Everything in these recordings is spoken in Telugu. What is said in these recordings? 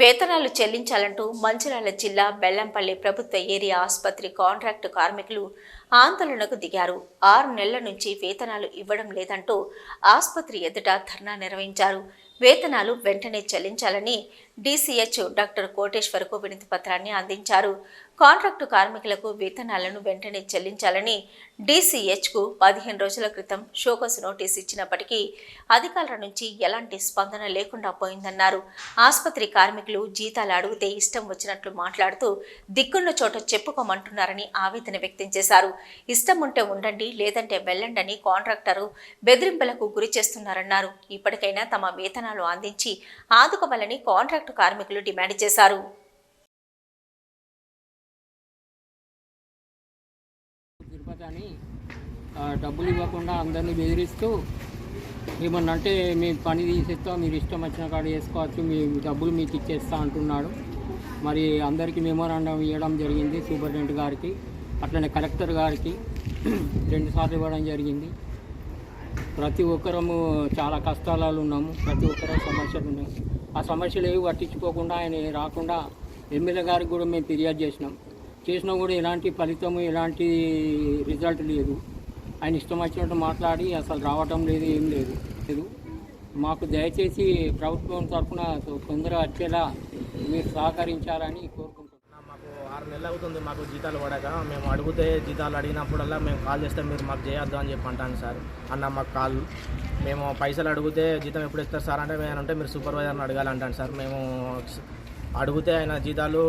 వేతనాలు చెల్లించాలంటూ మంచిర్యాల జిల్లా బెల్లంపల్లి ప్రభుత్వ ఏరియా ఆసుపత్రి కాంట్రాక్టు కార్మికులు ఆందోళనకు దిగారు. ఆరు నెలల నుంచి వేతనాలు ఇవ్వడం లేదంటూ ఆసుపత్రి ఎదుట ధర్నా నిర్వహించారు. వేతనాలు వెంటనే చెల్లించాలని డీసీహెచ్ డాక్టర్ కోటేశ్వర్కు వినతి పత్రాన్ని అందించారు. కాంట్రాక్టు కార్మికులకు వేతనాలను వెంటనే చెల్లించాలని డీసీహెచ్కు పదిహేను రోజుల క్రితం షోకస్ నోటీస్ ఇచ్చినప్పటికీ అధికారుల నుంచి ఎలాంటి స్పందన లేకుండా పోయిందన్నారు. ఆసుపత్రి కార్మికులు జీతాలు అడిగితే ఇష్టం వచ్చినట్లు మాట్లాడుతూ దిక్కున్న చోట చెప్పుకోమంటున్నారని ఆవేదన వ్యక్తం చేశారు. ఇష్టం ఉంటే ఉండండి లేదంటే వెళ్ళండని కాంట్రాక్టరు బెదిరింపులకు గురి చేస్తున్నారన్నారు. ఇప్పటికైనా తమ వేతనాలు అందించి ఆదుకోవాలని కాంట్రాక్ట్ కార్మికులు డిమాండ్ చేశారు. తిరుపతి అని డబ్బులు ఇవ్వకుండా అందరినీ బెదిరిస్తూ ఏమన్నా అంటే మేము పని తీసేస్తాం మీరు ఇష్టం వచ్చిన కాడ చేసుకోవచ్చు మీ డబ్బులు మీకు ఇచ్చేస్తా అంటున్నాడు. మరి అందరికీ మెమోరాండం ఇవ్వడం జరిగింది సూపరింటెండెంట్ గారికి అట్లనే కలెక్టర్ గారికి రెండు సార్లు ఇవ్వడం జరిగింది. ప్రతి ఒక్కరము చాలా కష్టాలలో ఉన్నాము ప్రతి ఒక్కరు సమస్యలు ఉన్నాయి. ఆ సమస్యలు ఏవి పట్టించుకోకుండా ఆయన రాకుండా ఎమ్మెల్యే గారికి కూడా మేము ఫిర్యాదు చేసినాం. చేసినా కూడా ఎలాంటి ఫలితము ఎలాంటి రిజల్ట్ లేదు. ఆయన ఇష్టం వచ్చినట్టు మాట్లాడి అసలు రావటం లేదు ఏం లేదు. లేదు. మాకు దయచేసి ప్రభుత్వం తరఫున తొందరగా వచ్చేలా మీరు సహకరించాలని కోరు ఆరు నెలలు అవుతుంది మాకు జీతాలు పడక. మేము అడిగితే జీతాలు అడిగినప్పుడల్లా మేము కాల్ చేస్తే మీరు మాకు చేయొద్దు అని చెప్పి అంటాను సార్. అన్న మాకు కాల్. మేము పైసలు అడిగితే జీతం ఎప్పుడు ఇస్తారు సార్ అంటే మేము అంటే మీరు సూపర్వైజర్ని అడగాలంటాను సార్. మేము అడిగితే ఆయన జీతాలు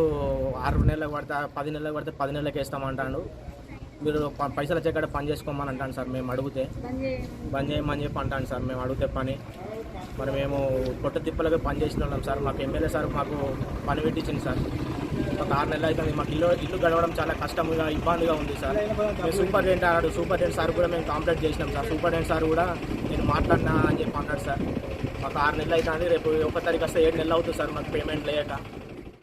ఆరు నెలలకు పడితే పది నెలలకు పడితే పది నెలలకు వేస్తామంటాడు మీరు పైసలు వచ్చే కాడ పని చేసుకోమని అంటాను సార్. మేము అడిగితే బంద్ చేయమని. చెప్పి అంటాను సార్. మేము అడిగితే పని. మరి మేము పొట్ట తిప్పలకి పని చేసిన వాళ్ళం సార్. మాకు ఎమ్మెల్యే సార్ మాకు పని పెట్టించింది సార్. ఒక ఆరు నెలలు అవుతుంది. మాకు ఇల్లు ఇల్లు గడవడం చాలా కష్టంగా ఇబ్బందిగా ఉంది సార్. మేము సూపరింటెండెంట్ అన్నాడు సూపరింటెండెంట్ సార్ కూడా మేము కంప్లైంట్ చేసినాం సార్. సూపరింటెండెంట్ సార్ కూడా నేను మాట్లాడినా అని చెప్పి అన్నాడు సార్. మాకు ఆరు నెలలు అవుతుంది. రేపు ఒక తారీఖు వస్తే ఏడు నెలలు అవుతుంది సార్ మాకు పేమెంట్ లేక.